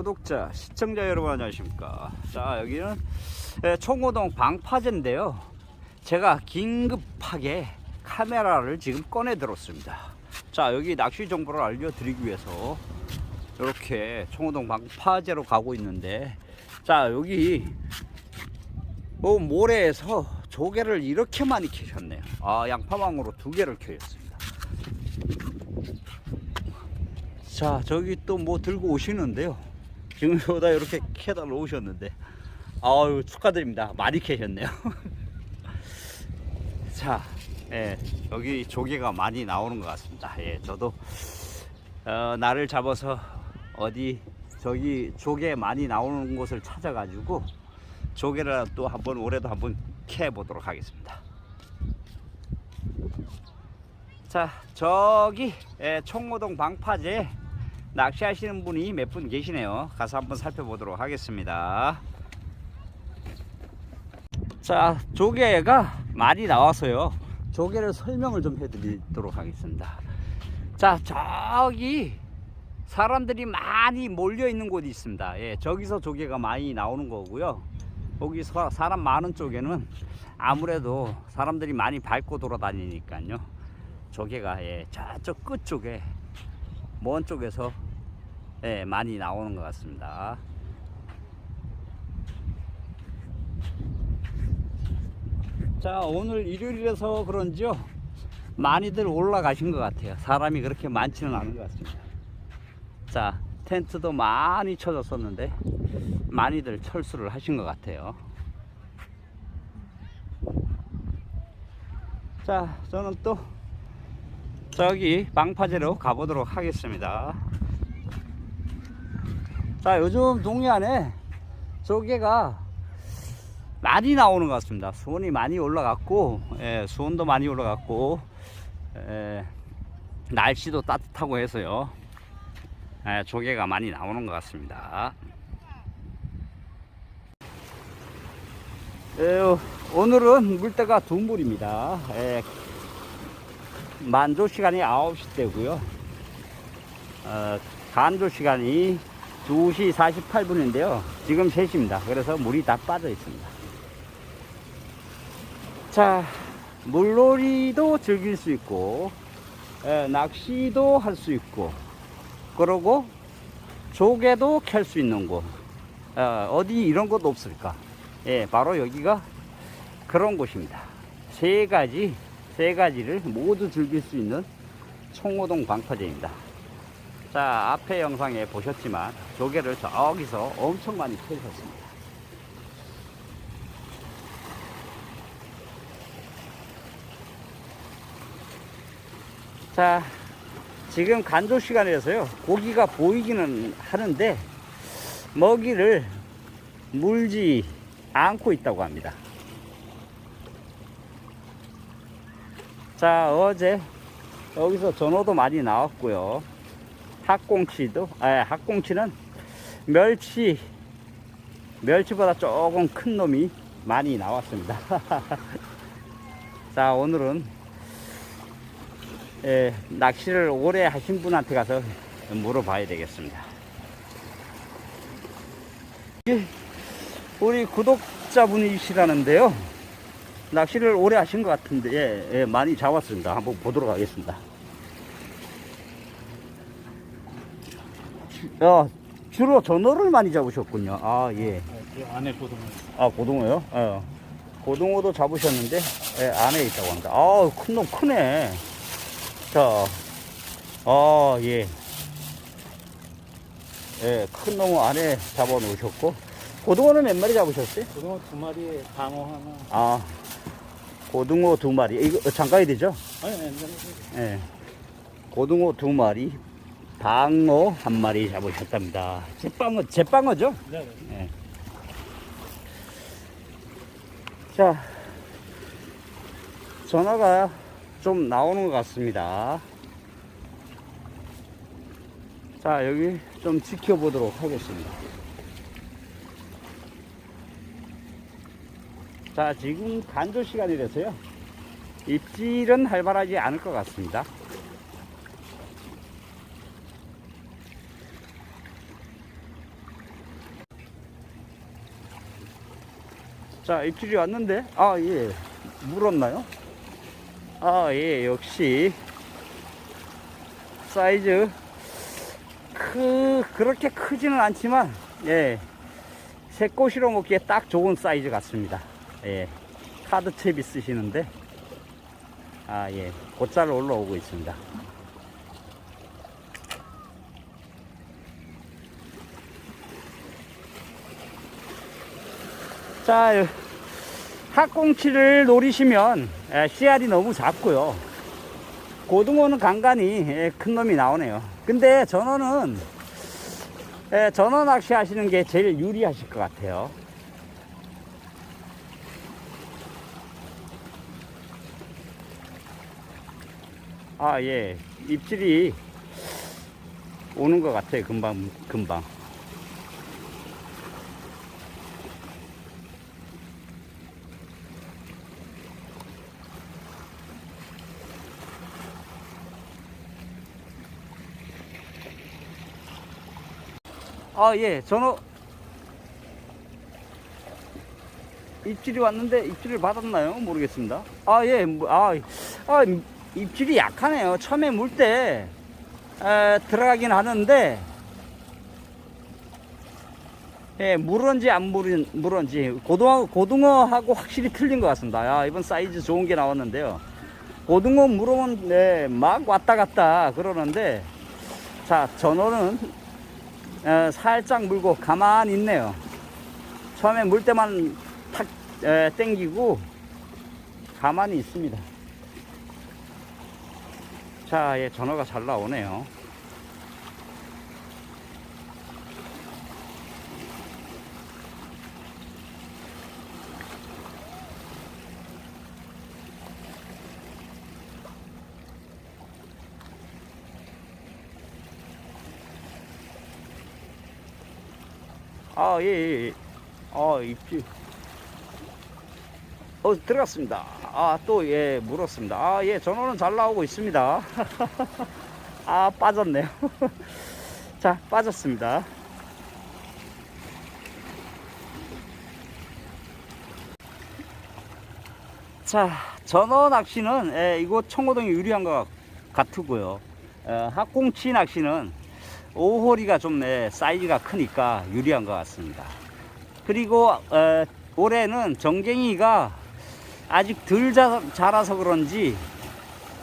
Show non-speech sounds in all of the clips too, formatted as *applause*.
구독자, 시청자 여러분 안녕하십니까. 자, 여기는 예, 총호동 방파제인데요. 제가 긴급하게 카메라를 지금 꺼내 들었습니다. 자, 여기 낚시 정보를 알려드리기 위해서 이렇게 총호동 방파제로 가고 있는데, 자, 여기 뭐 모래에서 조개를 이렇게 많이 캐셨네요. 아, 양파망으로 두 개를 캐셨습니다. 자, 저기 또 뭐 들고 오시는데요. 지금 여기다 이렇게 캐다 놓으셨는데, 아유, 축하드립니다. 많이 캐셨네요. *laughs* 자, 예, 여기 조개가 많이 나오는 것 같습니다. 예, 저도, 어, 날을 잡아서 어디, 저기 조개 많이 나오는 곳을 찾아 가지고, 조개를 또 한번, 올해도 한번 캐 보도록 하겠습니다. 자, 저기, 예, 총호동 방파제, 낚시하시는 분이 몇 분 계시네요. 가서 한번 살펴보도록 하겠습니다. 자, 조개가 많이 나와서요. 조개를 설명을 좀 해드리도록 하겠습니다. 자, 저기 사람들이 많이 몰려 있는 곳이 있습니다. 예, 저기서 조개가 많이 나오는 거고요. 거기서 사람 많은 쪽에는 아무래도 사람들이 많이 밟고 돌아다니니까요. 조개가 예, 저쪽 끝 쪽에 먼 쪽에서 예, 많이 나오는 것 같습니다. 자, 오늘 일요일이라서 그런지요. 많이들 올라가신 것 같아요. 사람이 그렇게 많지는 않은 것 같습니다. 자, 텐트도 많이 쳐졌었는데 많이들 철수를 하신 것 같아요. 자, 저는 또 저기 방파제로 가보도록 하겠습니다. 자, 요즘 동해 안에 조개가 많이 나오는 것 같습니다. 수온이 많이 올라갔고, 예, 수온도 많이 올라갔고, 예, 날씨도 따뜻하고 해서요. 예, 조개가 많이 나오는 것 같습니다. 예, 오늘은 물때가 둔물입니다. 예, 만조 시간이 9시 때고요. 어, 간조 시간이 2시 48분인데요. 지금 3시입니다. 그래서 물이 다 빠져 있습니다. 자, 물놀이도 즐길 수 있고, 예, 낚시도 할 수 있고, 그러고 조개도 캘 수 있는 곳. 어, 디 이런 곳 없을까? 예, 바로 여기가 그런 곳입니다. 세 가지, 세 가지를 모두 즐길 수 있는 총호동 방파제입니다. 자, 앞에 영상에 보셨지만 조개를 저기서 엄청 많이 캐셨습니다. 자, 지금 간조 시간이라서요. 고기가 보이기는 하는데 먹이를 물지 않고 있다고 합니다. 자, 어제 여기서 전어도 많이 나왔고요. 학꽁치도, 아, 학꽁치는 멸치, 멸치보다 조금 큰 놈이 많이 나왔습니다. *laughs* 자, 오늘은 예, 낚시를 오래 하신 분한테 가서 물어봐야 되겠습니다. 예, 우리 구독자분이시라는데요. 낚시를 오래 하신 것 같은데, 예, 예, 많이 잡았습니다. 한번 보도록 하겠습니다. 야, 주로 전어를 많이 잡으셨군요. 아, 예. 그 안에 고등어. 아, 고등어요? 어. 고등어도 잡으셨는데, 예, 안에 있다고 합니다. 아, 큰 놈 크네. 자, 아, 예. 예, 큰 놈 안에 잡아 놓으셨고, 고등어는 몇 마리 잡으셨어요? 고등어 두 마리에 방어 하나. 아, 고등어 두 마리. 이거 잠가야 되죠? 아니, 아니, 아니. 예. 고등어 두 마리, 방어 한 마리 잡으셨답니다. 제빵어, 제빵어죠? 네, 네. 예. 자, 전화가 좀 나오는 것 같습니다. 자, 여기 좀 지켜보도록 하겠습니다. 자, 지금 간조 시간이라서요. 입질은 활발하지 않을 것 같습니다. 자, 입질이 왔는데, 아, 예. 물었나요? 아, 예, 역시. 사이즈. 크, 그렇게 크지는 않지만, 예. 새꼬시로 먹기에 딱 좋은 사이즈 같습니다. 예. 카드채 비 쓰시는데, 아, 예. 곧잘 올라오고 있습니다. 자, 학꽁치를 노리시면 에, 씨알이 너무 작고요. 고등어는 간간히 에, 큰 놈이 나오네요. 근데 전어는 에, 전어 낚시 하시는 게 제일 유리하실 것 같아요. 아, 예. 입질이 오는 것 같아요. 금방, 금방. 아, 예, 전어 입질이 왔는데 입질을 받았나요? 모르겠습니다. 아, 예, 뭐, 아, 아 입질이 약하네요. 처음에 물 때 들어가긴 하는데 예, 물은지 안 물은, 물은지 고등어, 고등어하고 확실히 틀린 것 같습니다. 야, 이번 사이즈 좋은 게 나왔는데요. 고등어 물으면 네, 막 왔다 갔다 그러는데 자, 전어는 에, 살짝 물고 가만히 있네요. 처음에 물 때만 탁 에, 땡기고 가만히 있습니다. 자, 예, 전어가 잘 나오네요. 아, 예, 예, 예. 아, 입질. 어, 들어갔습니다. 아, 또, 예, 물었습니다. 아, 예, 전원은 잘 나오고 있습니다. *laughs* 아, 빠졌네요. *laughs* 자, 빠졌습니다. 자, 전어 낚시는 예, 이곳 청호동이 유리한 것 같고요. 어, 학꽁치 낚시는 오호리가 좀 예, 사이즈가 크니까 유리한 것 같습니다. 그리고 어, 올해는 정갱이가 아직 덜 자, 자라서 그런지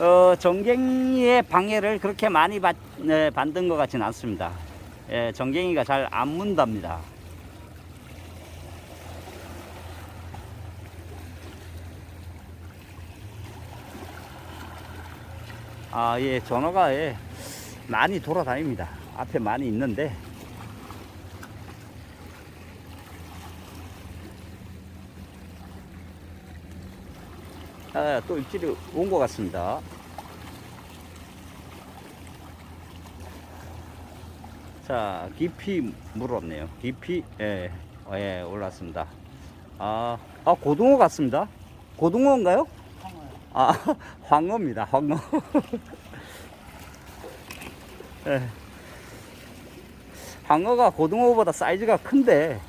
어, 정갱이의 방해를 그렇게 많이 받, 네, 받는 것 같지는 않습니다. 예, 정갱이가 잘 안 문답니다. 아, 예, 전어가 예, 많이 돌아다닙니다. 앞에 많이 있는데 아, 또 입질이 온 것 같습니다. 자, 깊이 물었네요. 깊이, 예, 어, 예, 올랐습니다. 아, 아, 고등어 같습니다. 고등어인가요? 아, *laughs* 황어입니다. 황어. *laughs* 예. 황어가 고등어보다 사이즈가 큰데,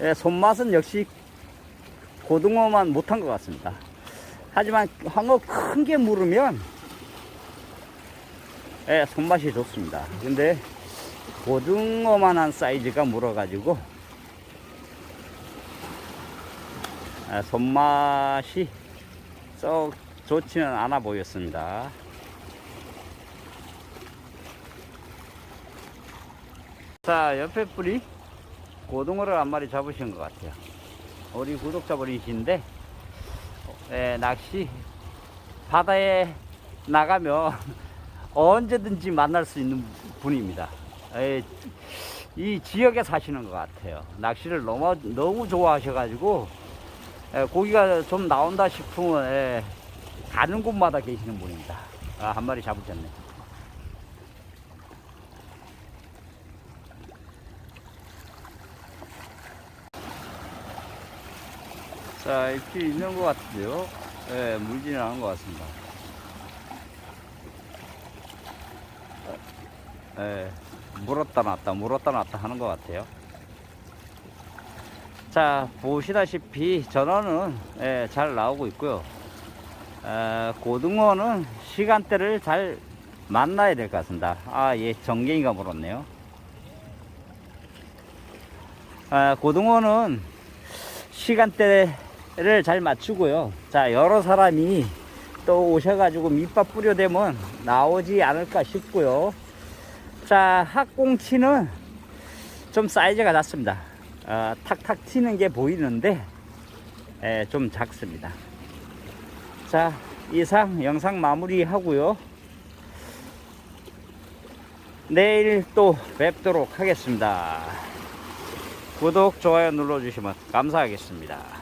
예, 손맛은 역시 고등어만 못한 것 같습니다. 하지만 황어 큰 게 물으면 예, 손맛이 좋습니다. 근데 고등어만한 사이즈가 물어가지고 예, 손맛이 썩 좋지는 않아 보였습니다. 자, 옆에 뿌리 고등어를 한 마리 잡으신 것 같아요. 우리 구독자분이신데 예, 낚시 바다에 나가면 *laughs* 언제든지 만날 수 있는 분입니다. 예, 이 지역에 사시는 것 같아요. 낚시를 너무 너무 좋아하셔가지고 예, 고기가 좀 나온다 싶으면 예, 가는 곳마다 계시는 분입니다. 아, 한 마리 잡으셨네. 자, 입질이 있는 것 같은데요. 예, 물지는 않은 것 같습니다. 예, 물었다 놨다, 물었다 놨다 하는 것 같아요. 자 보시다시피 전어는 예, 잘 나오고 있고요 에, 고등어는 시간대를 잘 만나야 될 것 같습니다 아 예 정갱이가 물었네요 아, 고등어는 시간대 를 잘 맞추고요 자 여러 사람이 또 오셔가지고 밑밥 뿌려대면 나오지 않을까 싶고요 자 학꽁치는 좀 사이즈가 작습니다 어, 탁탁 튀는 게 보이는데 에, 좀 작습니다. 자 이상 영상 마무리 하고요. 내일 또 뵙도록 하겠습니다. 구독, 좋아요 눌러주시면 감사하겠습니다.